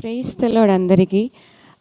ప్రేయిస్తలాడు అందరికీ.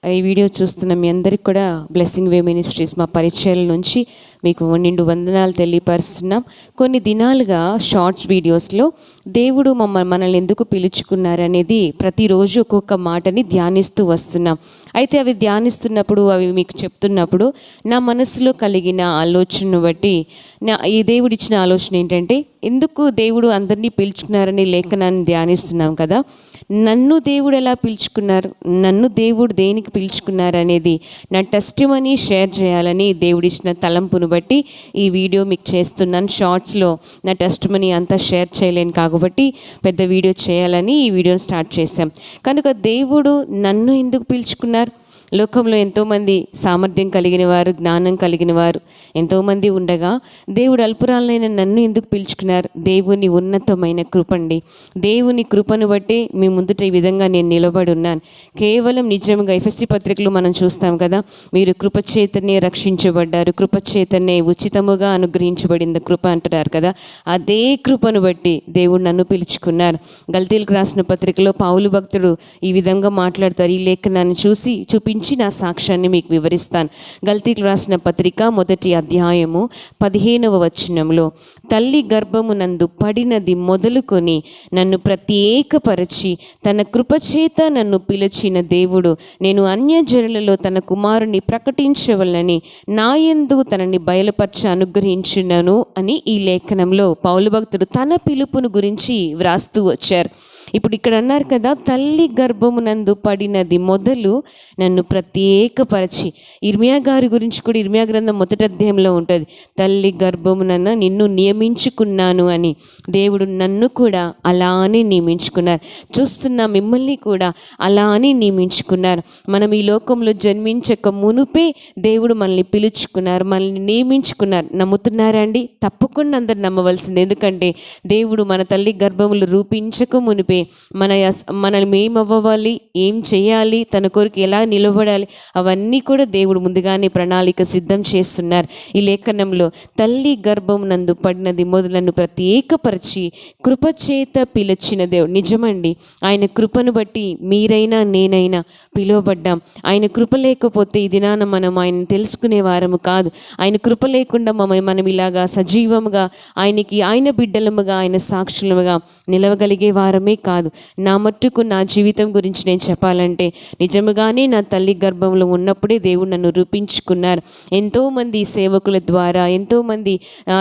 ఈ వీడియో చూస్తున్న మీ అందరికి కూడా బ్లెస్సింగ్ వే మినిస్ట్రీస్ మా పరిచయాల నుంచి మీకు నిండు వందనాలు తెలియపరుస్తున్నాం. కొన్ని దినాలుగా షార్ట్స్ వీడియోస్లో దేవుడు మమ్మ మనల్ని ఎందుకు పిలుచుకున్నారనేది ప్రతిరోజు ఒక్కొక్క మాటని ధ్యానిస్తూ వస్తున్నాం. అయితే అవి ధ్యానిస్తున్నప్పుడు అవి మీకు చెప్తున్నప్పుడు నా మనసులో కలిగిన ఆలోచనను బట్టి నా ఈ దేవుడిచ్చిన ఆలోచన ఏంటంటే ఎందుకు దేవుడు అందరినీ పిలుచుకున్నారని లేఖనాన్ని ధ్యానిస్తున్నాం కదా. నన్ను దేవుడు ఎలా పిలుచుకున్నారు? నన్ను దేవుడు దేనికి పిలుచుకున్నారు అనేది నా టెస్ట్ మనీ షేర్ చేయాలని దేవుడిచ్చిన తలంపును బట్టి ఈ వీడియో మీకు చేస్తున్నాను. షార్ట్స్లో నా టెస్ట్ మనీ అంతా షేర్ చేయలేను కాబట్టి పెద్ద వీడియో చేయాలని ఈ వీడియోని స్టార్ట్ చేశాం. కనుక దేవుడు నన్ను ఎందుకు పిలుచుకున్నారు? లోకంలో ఎంతోమంది సామర్థ్యం కలిగిన వారు జ్ఞానం కలిగిన వారు ఎంతోమంది ఉండగా దేవుడు అల్పురాలైన నన్ను ఎందుకు పిలుచుకున్నారు? దేవుని ఉన్నతమైన కృపండి. దేవుని కృపను బట్టి మీ ముందుట ఈ విధంగా నేను నిలబడి ఉన్నాను. కేవలం నిజంగా ఎఫ్ఎస్సి పత్రికలు మనం చూస్తాం కదా మీరు కృపచేతనే రక్షించబడ్డారు కృపచేతనే ఉచితముగా అనుగ్రహించబడింది కృప అంటున్నారు కదా. అదే కృపను బట్టి దేవుడు నన్ను పిలుచుకున్నారు. గల్తీలకు రాసిన పత్రికలో పావులు భక్తుడు ఈ విధంగా మాట్లాడతారు. ఈ లేఖనాన్ని చూసి చూపించి నా సాక్ష్యాన్ని మీకు వివరిస్తాను. గల్తీకి రాసిన పత్రిక మొదటి అధ్యాయము పదిహేనవ వచనంలో తల్లి గర్భమునందు పడినది మొదలుకొని నన్ను ప్రత్యేకపరచి తన కృపచేత నన్ను పిలిచిన దేవుడు నేను అన్యజనులలో తన కుమారుని నా నాయందు తనని బయలుపరచ అనుగ్రహించినను అని ఈ లేఖనంలో పౌలు భక్తుడు తన పిలుపును గురించి వ్రాస్తూ వచ్చారు. ఇప్పుడు ఇక్కడ అన్నారు కదా తల్లి గర్భమునందు పడినది మొదలు నన్ను ప్రత్యేకపరచి. ఇర్మియా గారి గురించి కూడా ఇర్మియా గ్రంథం మొదటి అధ్యాయంలో ఉంటుంది. తల్లి గర్భమునన్న నిన్ను నియమించుకున్నాను అని. దేవుడు నన్ను కూడా అలానే నియమించుకున్నారు. చూస్తున్న మిమ్మల్ని కూడా అలానే నియమించుకున్నారు. మనం ఈ లోకంలో జన్మించక మునుపే దేవుడు మనల్ని పిలుచుకున్నారు మనల్ని నియమించుకున్నారు. నమ్ముతున్నారండి తప్పకుండా అందరు నమ్మవలసింది. ఎందుకంటే దేవుడు మన తల్లి గర్భములు రూపించక మునిపే మన మనల్ని ఏం అవ్వాలి ఏం చేయాలి తన కొరకు ఎలా నిలబడాలి అవన్నీ కూడా దేవుడు ముందుగానే ప్రణాళిక సిద్ధం చేస్తున్నారు. ఈ లేఖనంలో తల్లి గర్భం నందు పడినది మొదలను ప్రత్యేకపరిచి కృపచేత పిలిచిన దేవుడు నిజమండి ఆయన కృపను బట్టి మీరైనా నేనైనా పిలువబడ్డాం. ఆయన కృప లేకపోతే ఈ దినాన మనం ఆయన తెలుసుకునే వారము కాదు. ఆయన కృప లేకుండా మమ్మల్ని మనం ఇలాగా సజీవముగా ఆయనకి ఆయన బిడ్డలముగా ఆయన సాక్షులముగా నిలవగలిగే వారమే కాదు కాదు. నా మట్టుకు నా జీవితం గురించి నేను చెప్పాలంటే నిజముగానే నా తల్లి గర్భంలో ఉన్నప్పుడే దేవుడు నన్ను రూపించుకున్నారు. ఎంతోమంది సేవకుల ద్వారా ఎంతోమంది ఆ,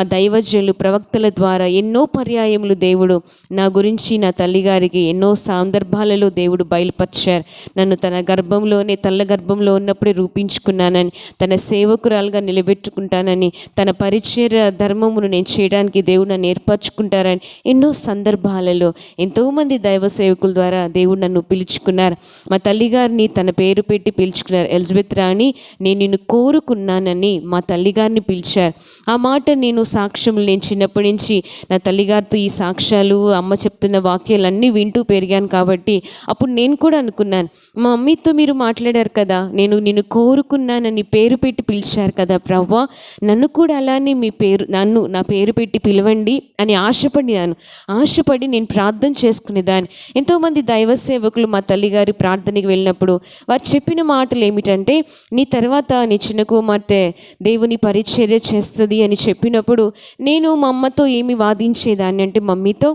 ప్రవక్తల ద్వారా ఎన్నో పర్యాయములు దేవుడు నా గురించి నా తల్లిగారికి ఎన్నో సందర్భాలలో దేవుడు బయలుపరిచారు. నన్ను తన గర్భంలోనే తల్ల గర్భంలో ఉన్నప్పుడే రూపించుకున్నానని తన సేవకురాలుగా నిలబెట్టుకుంటానని తన పరిచయ ధర్మమును నేను చేయడానికి దేవుడు నన్ను ఏర్పరచుకుంటారని ఎన్నో సందర్భాలలో ఎంతోమంది దైవ సేవకుల ద్వారా దేవుడు నన్ను పిలుచుకున్నారు. మా తల్లిగారిని తన పేరు పెట్టి పిలుచుకున్నారు. ఎలిజబెత్ రాణి నేను నిన్ను కోరుకున్నానని మా తల్లిగారిని పిలిచారు. ఆ మాట నేను సాక్ష్యములు నేను చిన్నప్పటి నుంచి నా తల్లిగారితో ఈ సాక్ష్యాలు అమ్మ చెప్తున్న వాక్యాలన్నీ వింటూ పెరిగాను కాబట్టి అప్పుడు నేను కూడా అనుకున్నాను. మా మమ్మీతో మీరు మాట్లాడారు కదా నేను నిన్ను కోరుకున్నానని పేరు పెట్టి పిలిచారు కదా ప్రవ్వా నన్ను కూడా అలానే మీ పేరు నన్ను నా పేరు పెట్టి పిలవండి అని ఆశపడినాను. ఆశపడి నేను ప్రార్థన చేసుకునే చేసుకునేదాన్ని ఎంతోమంది దైవ సేవకులు మా తల్లిగారి ప్రార్థనకి వెళ్ళినప్పుడు వారు చెప్పిన మాటలు ఏమిటంటే నీ తర్వాత నీ చిన్న కుమార్తె దేవుని పరిచర్య చేస్తుంది అని చెప్పినప్పుడు నేను మా అమ్మతో ఏమి వాదించేదాన్ని? అంటే మమ్మీతో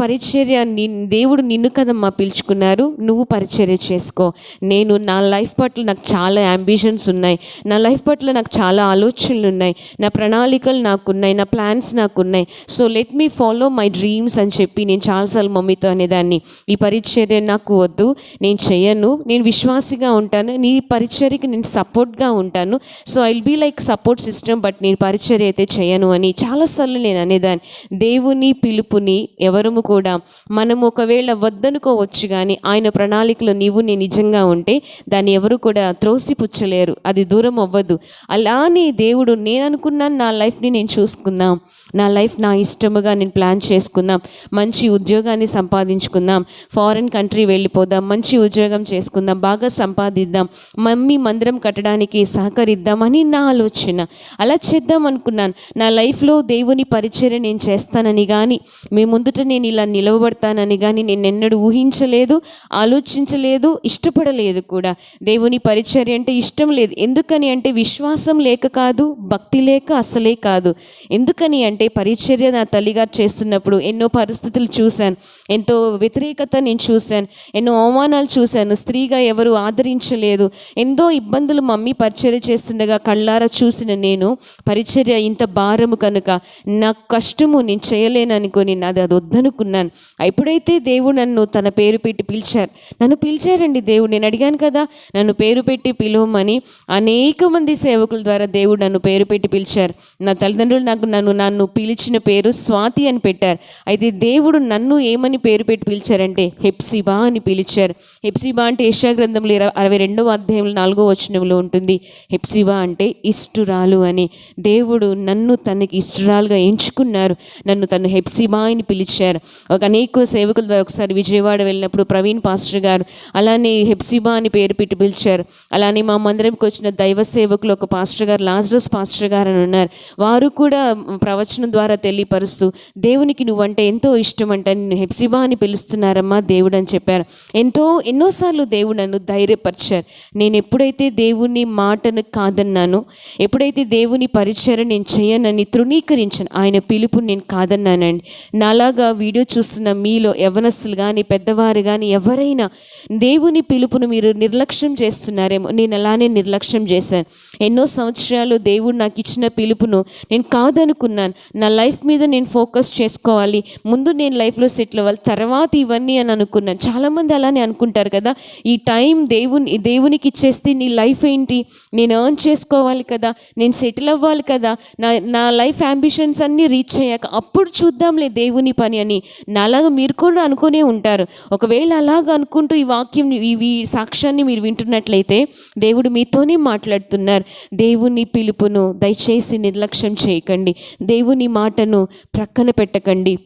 పరిచర్య నీ దేవుడు నిన్ను కదమ్మా పిలుచుకున్నారు నువ్వు పరిచర్య చేసుకో. నేను నా లైఫ్ పట్ల నాకు చాలా అంబిషన్స్ ఉన్నాయి నా లైఫ్ పట్ల నాకు చాలా ఆలోచనలు ఉన్నాయి నా ప్రణాళికలు నాకున్నాయి నా plans నాకున్నాయి. So let me follow my dreams అని చెప్పి నేను చాలాసార్లు మమ్మీతో అనేదాన్ని. ఈ పరిచర్య నాకు వద్దు నేను చేయను. నేను విశ్వాసిగా ఉంటాను. నీ పరిచర్యకి నేను సపోర్ట్గా ఉంటాను. So I be like support system but నేను పరిచర్య అయితే చేయను అని చాలాసార్లు నేను అనేదాన్ని. దేవుని పిలుపుని ఎవరము కూడా మనం ఒకవేళ వద్దనుకోవచ్చు కానీ ఆయన ప్రణాళికలో నీవు నేను నిజంగా ఉంటే దాన్ని ఎవరు కూడా త్రోసిపుచ్చలేరు. అది దూరం అవ్వదు. అలానే దేవుడు నేను అనుకున్నాను నా లైఫ్ని నేను చూసుకుందాం. నా లైఫ్ నా ఇష్టముగా నేను ప్లాన్ చేసుకుందాం. మంచి ఉద్యోగాన్ని సంపాదించుకుందాం. ఫారిన్ కంట్రీ వెళ్ళిపోదాం. మంచి ఉద్యోగం చేసుకుందాం. బాగా సంపాదిద్దాం. మమ్మీ మందిరం కట్టడానికి సహకరిద్దామని నా ఆలోచన. అలా చేద్దాం అనుకున్నాను. నా లైఫ్లో దేవుని పరిచర్య నేను చేస్తానని కానీ మీ ముందుట నేను ఇలా నిలవబడతానని కానీ నేను ఎన్నడూ ఊహించలేదు ఆలోచించలేదు ఇష్టపడలేదు కూడా. దేవుని పరిచర్య అంటే ఇష్టం లేదు. ఎందుకని అంటే విశ్వాసం లేక కాదు భక్తి లేక అసలే కాదు. ఎందుకని అంటే పరిచర్య నా తల్లిగారు చేస్తున్నప్పుడు ఎన్నో పరిస్థితులు చూశాను. ఎంతో వ్యతిరేకత నేను చూశాను. ఎన్నో అవమానాలు చూశాను. స్త్రీగా ఎవరు ఆదరించలేదు. ఎంతో ఇబ్బందులు మమ్మీ పరిచర్య చేస్తుండగా కళ్ళారా చూసిన నేను పరిచర్య ఇంత భారము కనుక నా కష్టము నేను చేయలేననుకొని నాది అది వద్దనుకున్నాను. ఎప్పుడైతే దేవుడు నన్ను తన పేరు పెట్టి పిలిచారు నన్ను పిలిచారండి దేవుడు నేను అడిగాను కదా నన్ను పేరు పెట్టి పిలువమని అనేక మంది సేవకుల ద్వారా దేవుడు నన్ను పేరు పెట్టి పిలిచారు. నా తల్లిదండ్రులు నాకు నన్ను నన్ను పిలిచిన పేరు స్వాతి అని పెట్టారు. అయితే దేవుడు నన్ను ఏమని పేరు పెట్టి పిలిచారంటే హెప్సిబా అని పిలిచారు. హెప్సిబా అంటే యశాగ్రంథంలో ఇరవై అరవై రెండవ అధ్యాయంలో నాలుగో వచనంలో ఉంటుంది. హెప్సిబా అంటే ఇష్టురాలు అని. దేవుడు నన్ను తనకి ఇష్టురాలుగా ఎంచుకున్నారు. నన్ను తను హెప్సిబా అని పిలిచారు. ఒక అనేక సేవకుల ద్వారా ఒకసారి విజయవాడ వెళ్ళినప్పుడు ప్రవీణ్ పాస్టర్ గారు అలానే హెప్సిబా అని పేరు పెట్టి పిలిచారు. అలానే మా మందిరంకి వచ్చిన దైవ సేవకులు ఒక పాస్టర్ గారు లాజరస్ పాస్టర్ గారు అని ఉన్నారు. వారు కూడా ప్రవచనం ద్వారా తెలియపరుస్తూ దేవునికి నువ్వంటే ఎంతో ఇష్టం అంట. నేను హెప్సిబా అని పిలుస్తున్నారమ్మా దేవుడు అని చెప్పారు. ఎంతో ఎన్నోసార్లు దేవుడు నన్ను ధైర్యపరిచారు. నేను ఎప్పుడైతే దేవుని మాటను కాదన్నాను ఎప్పుడైతే దేవుని పరిచయం నేను చేయనని తృణీకరించాను ఆయన పిలుపు నేను కాదన్నానండి. నాలాగా వీడియో చూస్తున్న మీలో యవనస్సులు కానీ పెద్దవారు కానీ ఎవరైనా దేవుని పిలుపును మీరు నిర్లక్ష్యం చేస్తున్నారేమో నేను అలానే నిర్లక్ష్యం చేశాను. ఎన్నో సంవత్సరాలు దేవుడు నాకు ఇచ్చిన పిలుపును నేను కాదనుకున్నాను. నా లైఫ్ మీద నేను ఫోకస్ చేసుకోవాలి. ముందు నేను లైఫ్లో సెటిల్ అవ్వాలి. తర్వాత ఇవన్నీ అని అనుకున్నాను చాలామంది అలానే అనుకుంటారు కదా ఈ టైం దేవుని దేవునికి ఇచ్చేస్తే నీ లైఫ్ ఏంటి? నేను ఎర్న్ చేసుకోవాలి కదా నేను సెటిల్ అవ్వాలి కదా నా నా లైఫ్ అంబిషన్స్ అన్నీ రీచ్ అయ్యాక అప్పుడు చూద్దాంలే దేవుని పని అని. నాలాగా మీరు కూడా అనుకునే ఉంటారు. ఒకవేళ అలాగ అనుకుంటూ ఈ వాక్యం ఇవి సాక్ష్యాన్ని మీరు వింటున్నట్లయితే దేవుడు మీతోనే మాట్లాడుతున్నారు. దేవుని పిలుపును దయచేసి నిర్లక్ష్యం చేయకండి. దేవుని మాటను ప్రక్కన పెట్టకండి.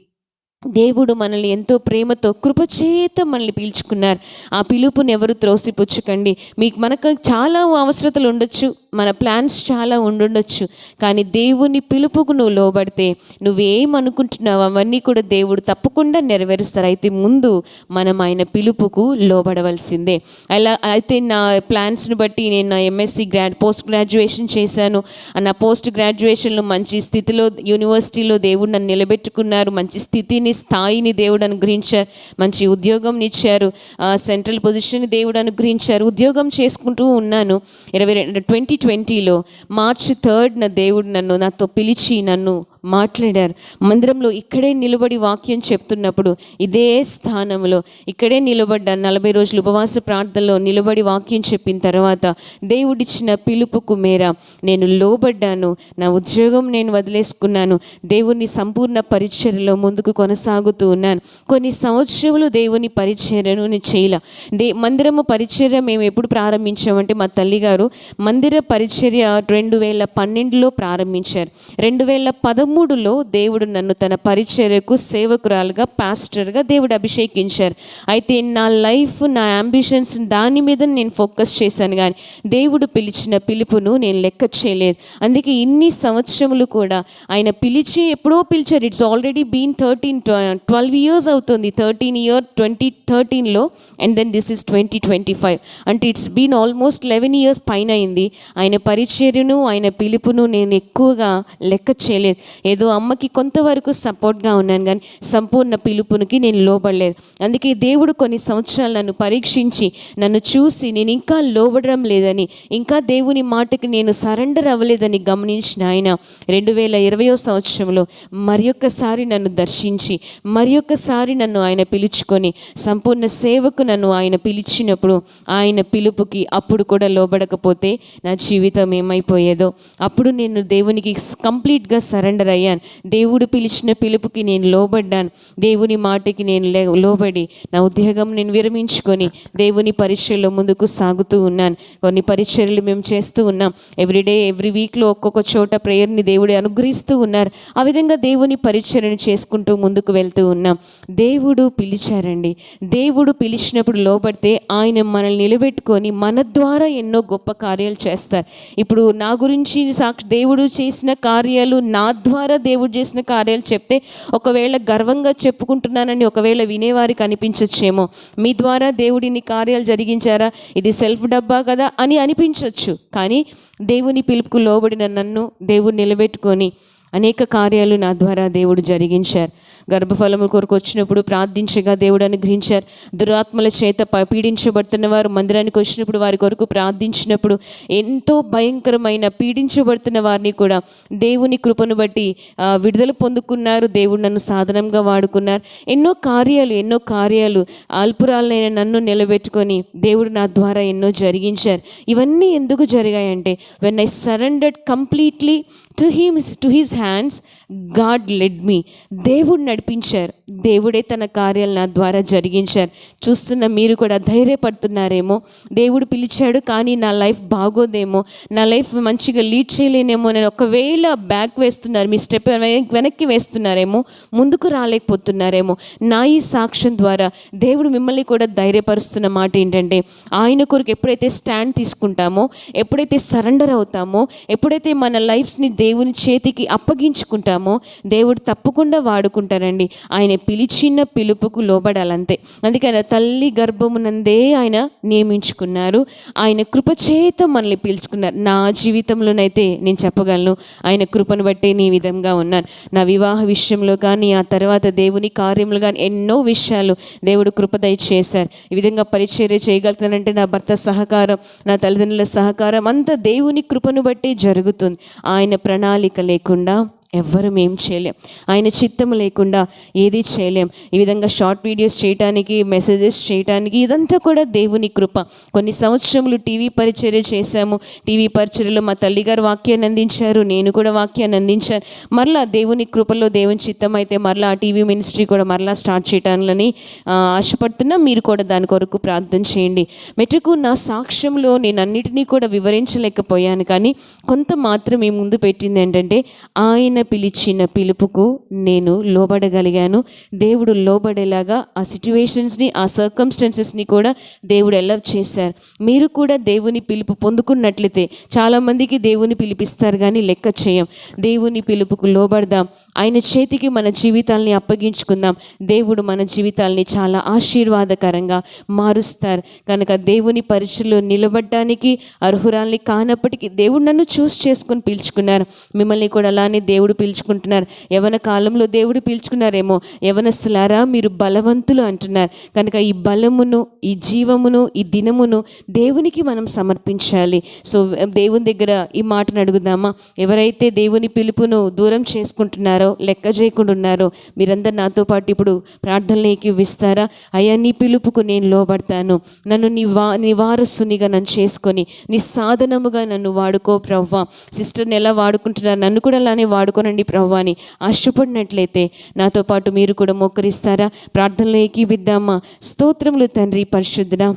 దేవుడు మనల్ని ఎంతో ప్రేమతో కృపచేత మనల్ని పీల్చుకున్నారు. ఆ పిలుపుని ఎవరు త్రోసిపుచ్చుకండి. మీకు మనకు చాలా అవసరతలు ఉండొచ్చు మన ప్లాన్స్ చాలా ఉండుండొచ్చు కానీ దేవుని పిలుపుకు నువ్వు లోబడితే నువ్వేం అనుకుంటున్నావు అవన్నీ కూడా దేవుడు తప్పకుండా నెరవేరుస్తారు. అయితే ముందు మనం ఆయన పిలుపుకు లోబడవలసిందే. అలా అయితే నా ప్లాన్స్ని బట్టి నేను నా ఎంఎస్సి గ్రాడ్ పోస్ట్ గ్రాడ్యుయేషన్ చేశాను. ఆ నా పోస్ట్ గ్రాడ్యుయేషన్లో మంచి స్థితిలో యూనివర్సిటీలో దేవుడు నన్ను నిలబెట్టుకున్నారు. మంచి స్థితిని స్థాయిని దేవుడు అనుగ్రహించారు మంచి ఉద్యోగం ఇచ్చారు. సెంట్రల్ పొజిషన్ దేవుడు అనుగ్రహించారు. ఉద్యోగం చేసుకుంటూ ఉన్నాను. ఇరవై రెండు ట్వంటీ ట్వంటీలో మార్చి థర్డ్న దేవుడు నన్ను నాతో పిలిచి నన్ను మాట్లాడారు. మందిరంలో ఇక్కడే నిలబడి వాక్యం చెప్తున్నప్పుడు ఇదే స్థానంలో ఇక్కడే నిలబడ్డ నలభై రోజులు ఉపవాస ప్రార్థనలో నిలబడి వాక్యం చెప్పిన తర్వాత దేవుడిచ్చిన పిలుపుకు మేర నేను లోబడ్డాను నా ఉద్యోగం నేను వదిలేసుకున్నాను దేవుని సంపూర్ణ పరిచర్యలో ముందుకు కొనసాగుతూ ఉన్నాను. కొన్ని సంవత్సరములు దేవుని పరిచర్యను నేను దే మందిరము పరిచర్య మేము ఎప్పుడు ప్రారంభించామంటే మా తల్లిగారు మందిర పరిచర్య రెండు వేల పన్నెండులో ప్రారంభించారు. రెండు వేల పదమూడులో దేవుడు నన్ను తన పరిచర్యకు సేవకురాలుగా పాస్టర్గా దేవుడు అభిషేకించారు. అయితే నా లైఫ్ నా అంబిషన్స్ దాని మీద నేను ఫోకస్ చేశాను కానీ దేవుడు పిలిచిన పిలుపును నేను లెక్క చేయలేదు. అందుకే ఇన్ని సంవత్సరములు కూడా ఆయన పిలిచి ఎప్పుడో పిలిచారు. It's already been thirteen twelve years అవుతుంది. Thirteen year twenty థర్టీన్లో and then this is twenty twenty five అంటే it's been almost eleven years పైన అయింది. ఆయన పరిచర్యను ఆయన పిలుపును నేను ఎక్కువగా లెక్క చేయలేదు. ఏదో అమ్మకి కొంతవరకు సపోర్ట్గా ఉన్నాను కానీ సంపూర్ణ పిలుపునికి నేను లోబడలేదు. అందుకే దేవుడు కొన్ని సంవత్సరాలు నన్ను పరీక్షించి నన్ను చూసి నేను ఇంకా లోబడడం లేదని ఇంకా దేవుని మాటకి నేను సరెండర్ అవ్వలేదని గమనించిన ఆయన రెండు వేల ఇరవయో సంవత్సరంలో మరి ఒక్కసారి నన్ను దర్శించి మరి ఒక్కసారి నన్ను ఆయన పిలుచుకొని సంపూర్ణ సేవకు నన్ను ఆయన పిలిచినప్పుడు ఆయన పిలుపుకి అప్పుడు కూడా లోబడకపోతే నా జీవితం ఏమైపోయేదో అప్పుడు నేను దేవునికి కంప్లీట్గా సరెండర్ డిక్లేర్ అయ్యాను. దేవుడు పిలిచిన పిలుపుకి నేను లోబడ్డాను. దేవుని మాటకి నేను లోబడి నా ఉద్యోగం నేను విరమించుకొని దేవుని పరీక్షల్లో ముందుకు సాగుతూ ఉన్నాను. కొన్ని పరీక్షలు మేము చేస్తూ ఉన్నాం. ఎవ్రీడే ఎవ్రీ వీక్లో ఒక్కొక్క చోట ప్రేయర్ని దేవుడు అనుగ్రహిస్తూ ఉన్నారు. ఆ విధంగా దేవుని పరిచయను చేసుకుంటూ ముందుకు వెళ్తూ ఉన్నాం. దేవుడు పిలిచారండి. దేవుడు పిలిచినప్పుడు లోబడితే ఆయన మనల్ని నిలబెట్టుకొని మన ద్వారా ఎన్నో గొప్ప కార్యాలు చేస్తారు. ఇప్పుడు నా గురించి సాక్షి దేవుడు చేసిన కార్యాలు నా ద్వారా దేవుడు చేసిన కార్యాలు చెప్తే ఒకవేళ గర్వంగా చెప్పుకుంటున్నానని ఒకవేళ వినేవారికి అనిపించచ్చేమో. మీ ద్వారా దేవుడిని కార్యాలు జరిగించారా? ఇది సెల్ఫ్ డబ్బా కదా అని అనిపించవచ్చు కానీ దేవుని పిలుపుకు లోబడిన నన్ను దేవుడు నిలబెట్టుకొని అనేక కార్యాలు నా ద్వారా దేవుడు జరిగించారు. గర్భఫలము కొరకు వచ్చినప్పుడు ప్రార్థించగా దేవుడు అనుగ్రహించారు. దురాత్మల చేత ప- పీడించబడుతున్న వారు మందిరానికి వచ్చినప్పుడు వారి కొరకు ప్రార్థించినప్పుడు ఎంతో భయంకరమైన పీడించబడుతున్న వారిని కూడా దేవుని కృపను బట్టి విడుదల పొందుకున్నారు. దేవుడు నన్ను సాధనంగా వాడుకున్నారు. ఎన్నో కార్యాలు ఎన్నో కార్యాలు అల్పురాలైన నన్ను నిలబెట్టుకొని దేవుడు నా ద్వారా ఎన్నో జరిగించారు. ఇవన్నీ ఎందుకు జరిగాయంటే when I surrendered completely to hims to his hands God led me దేవుడు నడిపించారు. దేవుడే తన కార్యాలు నా ద్వారా జరిగించారు. చూస్తున్న మీరు కూడా ధైర్యపడుతున్నారేమో. దేవుడు పిలిచాడు కానీ నా లైఫ్ బాగోదేమో. నా లైఫ్ మంచిగా లీడ్ చేయలేనేమో నేను ఒకవేళ బ్యాక్ వేస్తున్నారు మీ స్టెప్ వెనక్కి వేస్తున్నారేమో ముందుకు రాలేకపోతున్నారేమో. నా ఈ సాక్ష్యం ద్వారా దేవుడు మిమ్మల్ని కూడా ధైర్యపరుస్తున్న మాట ఏంటంటే ఆయన కొరకు ఎప్పుడైతే స్టాండ్ తీసుకుంటామో ఎప్పుడైతే సరెండర్ అవుతామో ఎప్పుడైతే మన లైఫ్స్ని దేవుని చేతికి అప్పగించుకుంటామో దేవుడు తప్పకుండా వాడుకుంటారండి. ఆయన పిలిచిన పిలుపుకు లోబడాలంతే. అందుకని తల్లి గర్భమునందే ఆయన నియమించుకున్నారు. ఆయన కృపచేత మనల్ని పిలుచుకున్నారు. నా జీవితంలోనైతే నేను చెప్పగలను ఆయన కృపను బట్టే నీ విధంగా ఉన్నాను నా వివాహ విషయంలో కానీ ఆ తర్వాత దేవుని కార్యములు కానీ ఎన్నో విషయాలు దేవుడు కృపదయ చేశారు ఈ విధంగా పరిచర్య చేయగలుగుతానంటే నా భర్త సహకారం నా తల్లిదండ్రుల సహకారం అంతా దేవుని కృపను బట్టే జరుగుతుంది. ఆయన ప్రణాళిక లేకుండా ఎవ్వరం ఏం చేయలేం. ఆయన చిత్తం లేకుండా ఏది చేయలేం. ఈ విధంగా షార్ట్ వీడియోస్ చేయటానికి మెసేజెస్ చేయటానికి ఇదంతా కూడా దేవుని కృప. కొన్ని సంవత్సరములు టీవీ పరిచర్య చేశాము. టీవీ పరిచర్యలో మా తల్లిగారు వాక్యాన్ని అందించారు. నేను కూడా వాక్యాన్ని అందించాను. మరలా దేవుని కృపలో దేవుని చిత్తం అయితే మరలా ఆ టీవీ మినిస్ట్రీ కూడా మరలా స్టార్ట్ చేయటాలని ఆశపడుతున్నా మీరు కూడా దాని కొరకు ప్రార్థన చేయండి. మెట్టుకు నా సాక్ష్యంలో నేను అన్నిటినీ కూడా వివరించలేకపోయాను కానీ కొంత మాత్రం ఈ ముందు పెట్టింది ఏంటంటే ఆయన పిలిచిన పిలుపుకు నేను లోబడగలిగాను. దేవుడు లోబడేలాగా ఆ సిచ్యువేషన్స్ని ఆ సర్కమ్స్టెన్సెస్ని కూడా దేవుడు ఎలవ్ చేశారు. మీరు కూడా దేవుని పిలుపు పొందుకున్నట్లయితే చాలామందికి దేవుని పిలిపిస్తారు కానీ లెక్క చేయం. దేవుని పిలుపుకు లోబడదాం. ఆయన చేతికి మన జీవితాల్ని అప్పగించుకుందాం. దేవుడు మన జీవితాల్ని చాలా ఆశీర్వాదకరంగా మారుస్తారు. కనుక దేవుని పరీక్షలో నిలబడడానికి అర్హురాల్ని కానప్పటికీ దేవుడు నన్ను చూస్ చేసుకొని పిలుచుకున్నారు. మిమ్మల్ని కూడా అలానే దేవుడు పిలుచుకుంటున్నారు. యవన కాలంలో దేవుడు పిలుచుకున్నారేమో. యవనస్తులారా మీరు బలవంతులు అంటున్నారు. కనుక ఈ బలమును ఈ జీవమును ఈ దినమును దేవునికి మనం సమర్పించాలి. సో దేవుని దగ్గర ఈ మాటను అడుగుదామా? ఎవరైతే దేవుని పిలుపును దూరం చేసుకుంటున్నారో లెక్క చేయకుండా ఉన్నారో మీరందరు నాతో పాటు ఇప్పుడు ప్రార్థనలోకి ఇస్తారా అయ్యా నీ పిలుపుకు నేను లోబడతాను. నన్ను నీ వా నీ వారసునిగా నన్ను చేసుకొని నీ సాధనముగా నన్ను వాడుకో ప్రవ్వా. సిస్టర్ని ఎలా వాడుకుంటున్నారు. నన్ను కూడా అలానే వాడుకో ప్రవ్వా అని ఆశపడినట్లయితే నాతో పాటు మీరు కూడా మోకరిస్తారా? ప్రార్థనలో ఏకీవిద్దామా స్తోత్రములు తండ్రి పరిశుద్ధుడా.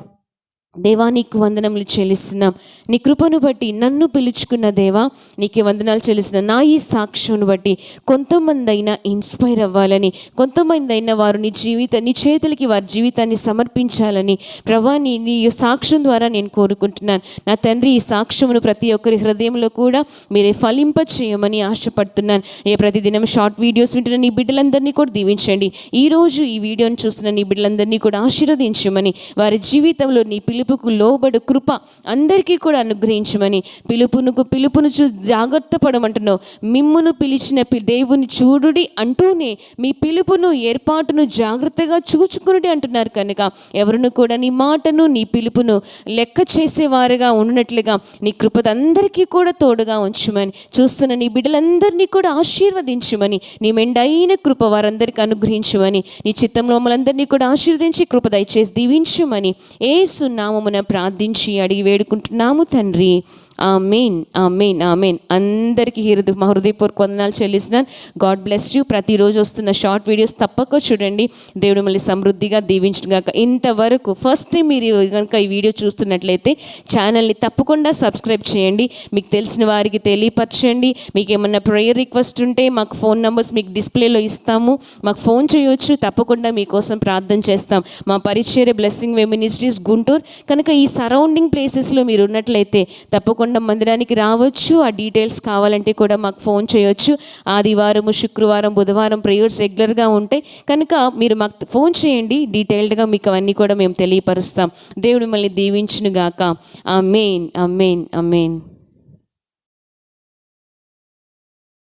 దేవా నీకు వందనములు చెల్లిస్తున్నాం. నీ కృపను బట్టి నన్ను పిలుచుకున్న దేవా నీకు వందనాలు చెల్లిసిన నా ఈ సాక్ష్యం బట్టి కొంతమంది అయినా ఇన్స్పైర్ అవ్వాలని కొంతమంది అయినా వారు నీ జీవిత నీ చేతులకి వారి జీవితాన్ని సమర్పించాలని ప్రభా నీ నీ సాక్ష్యం ద్వారా నేను కోరుకుంటున్నాను. నా తండ్రి ఈ సాక్ష్యమును ప్రతి ఒక్కరి హృదయంలో కూడా మీరే ఫలింప చేయమని ఆశపడుతున్నాను. ఏ ప్రతిదినం షార్ట్ వీడియోస్ వింటున్న నీ బిడ్డలందరినీ కూడా దీవించండి. ఈ రోజు ఈ వీడియోని చూస్తున్న నీ బిడ్డలందరినీ కూడా ఆశీర్వదించమని వారి జీవితంలో నీ పిలుపుకు లోబడు కృప అందరికీ కూడా అనుగ్రహించమని పిలుపునుకు పిలుపును చూ జాగ్రత్త పడమంటున్నావు. మిమ్మును పిలిచిన పి- దేవుని చూడుడి అంటూనే మీ పిలుపును ఏర్పాటును జాగ్రత్తగా చూచుకునుడి అంటున్నారు కనుక. ఎవరిని కూడా నీ మాటను నీ పిలుపును లెక్క చేసేవారుగా ఉన్నట్లుగా నీ కృపదందరికీ కూడా తోడుగా ఉంచుమని. చూస్తున్న నీ బిడ్డలందరినీ కూడా ఆశీర్వదించమని. నీ మెండైన కృప వారందరికీ అనుగ్రహించమని. నీ చిత్తంలో మమ్మల్ందరినీ కూడా ఆశీర్వదించి కృప దయచేసి దీవించమని. సున్నా నామమున ప్రార్థించి అడిగి వేడుకుంటున్నాము తండ్రి. ఆ మెయిన్ ఆ మెయిన్ ఆ మెయిన్ అందరికీ హృదయ మా హృదయపూర్వక వందనాలు చెల్లిస్తున్నాను. గాడ్ బ్లెస్ యూ ప్రతిరోజు వస్తున్న షార్ట్ వీడియోస్ తప్పక చూడండి. దేవుడు మళ్ళీ సమృద్ధిగా దీవించుగాక ఇంతవరకు ఫస్ట్ టైం మీరు కనుక ఈ వీడియో చూస్తున్నట్లయితే ఛానల్ని తప్పకుండా సబ్స్క్రైబ్ చేయండి. మీకు తెలిసిన వారికి తెలియపరచండి. మీకు ఏమన్నా ప్రేయర్ రిక్వెస్ట్ ఉంటే మాకు ఫోన్ నెంబర్స్ మీకు డిస్ప్లేలో ఇస్తాము. మాకు ఫోన్ చేయొచ్చు. తప్పకుండా మీకోసం ప్రార్థన చేస్తాం. మా పరిచయ బ్లెస్సింగ్ వే మినిస్ట్రీస్ గుంటూరు. కనుక ఈ సరౌండింగ్ ప్లేసెస్లో మీరు ఉన్నట్లయితే తప్పకుండా మందిరానికి రావచ్చు. ఆ డీటెయిల్స్ కావాలంటే కూడా మాకు ఫోన్ చేయొచ్చు. ఆదివారము శుక్రవారం బుధవారం ప్రేయర్స్ రెగ్యులర్గా ఉంటాయి. కనుక మీరు మాకు ఫోన్ చేయండి. డీటెయిల్డ్గా మీకు అవన్నీ కూడా మేము తెలియపరుస్తాం. దేవుడు మిమ్మల్ని దీవించునుగాక. ఆ మెయిన్ ఆ మెయిన్ ఆ మెయిన్